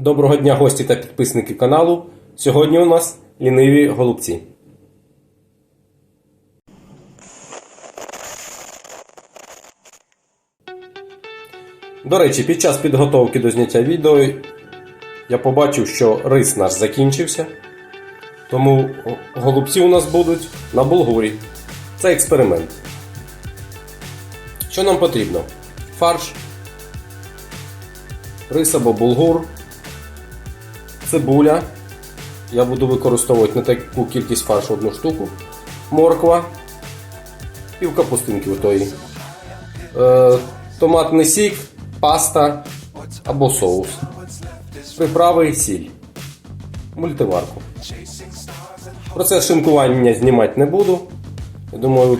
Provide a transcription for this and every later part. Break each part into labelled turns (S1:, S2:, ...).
S1: Доброго дня, гості та підписники каналу. Сьогодні у нас ліниві голубці. До речі, під час підготовки до зняття відео я побачив, що рис наш закінчився. Тому голубці у нас будуть на булгурі. Це експеримент. Що нам потрібно? Фарш, рис або булгур, цибуля. Я буду використовувати на таку кількість фаршу одну штуку, морква, пів капустинки отої, е, томатний сік, паста або соус, приправи, і сіль, мультиварку. Процес шинкування знімати не буду. Я думаю,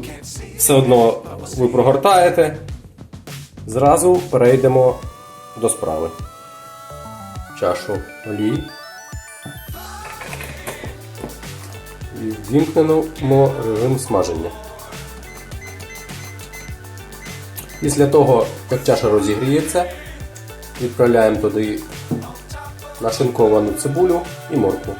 S1: все одно ви прогортаєте. Зразу перейдемо до справи. Чашу олії. І ввімкнемо режим смаження. Після того, як чаша розігріється, відправляємо туди нашинковану цибулю і моркву.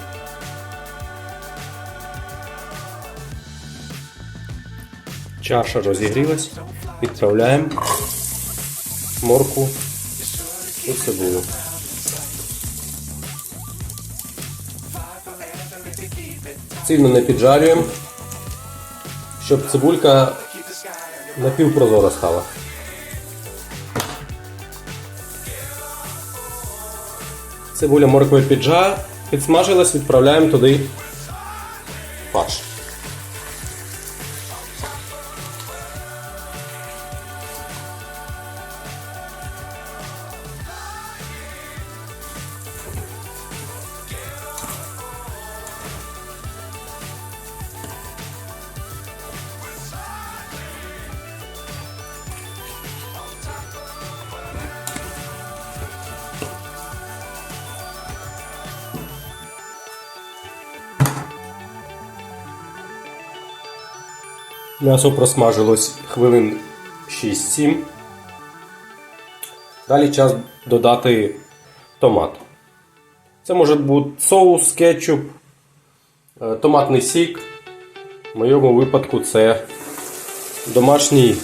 S1: Чаша розігрілась, відправляємо морку і цибулю. Сильно не піджарюємо, щоб цибулька напівпрозора стала. Цибуля моркви піджа, підсмажилась, відправляємо туди фарш. М'ясо просмажилось хвилин 6-7. Далі час додати томат. Це може бути соус, кетчуп, е, томатний сік. В моєму випадку це домашній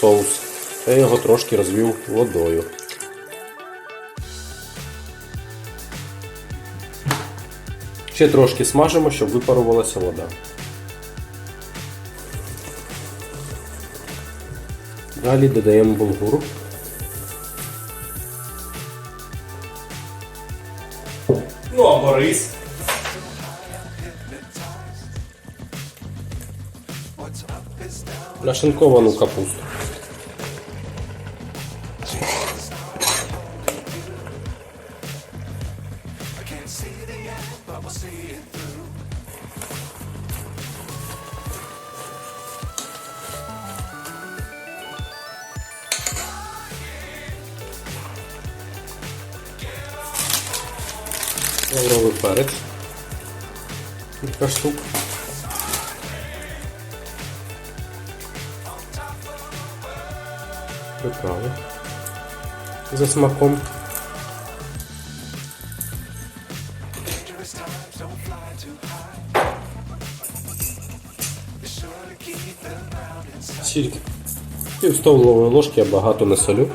S1: соус. Я його трошки розвів водою. Ще трошки смажимо, щоб випарувалася вода. Далі додаємо булгур. Ну або рис. Нашинковану капусту. Лавровий перець. Кілька штук. Приправи. За смаком. Сіль. Пів столової ложки я багато не солю.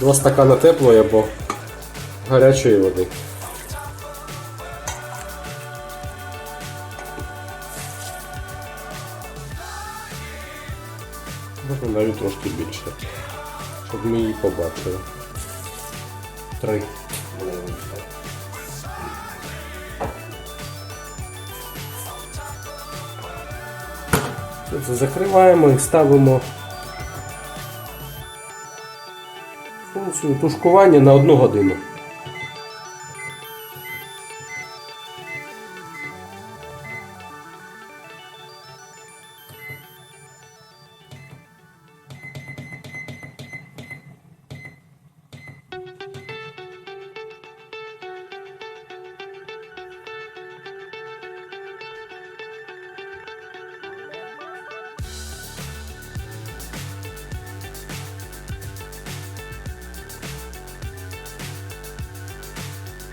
S1: Два стакана теплої або гарячої води. Можна навіть трошки більше, щоб ми її побачили. Три. Закриваємо і ставимо функцію тушкування на одну годину.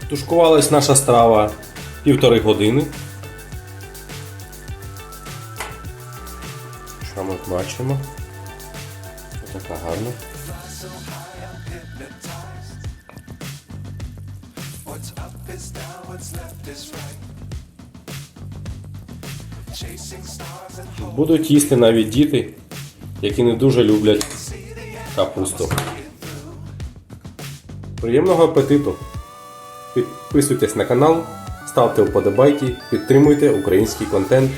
S1: Тушкувалась наша страва півтори години. Що ми бачимо? Така гарна. Будуть їсти навіть діти, які не дуже люблять капусту. Приємного апетиту! Підписуйтесь на канал, ставте вподобайки, підтримуйте український контент.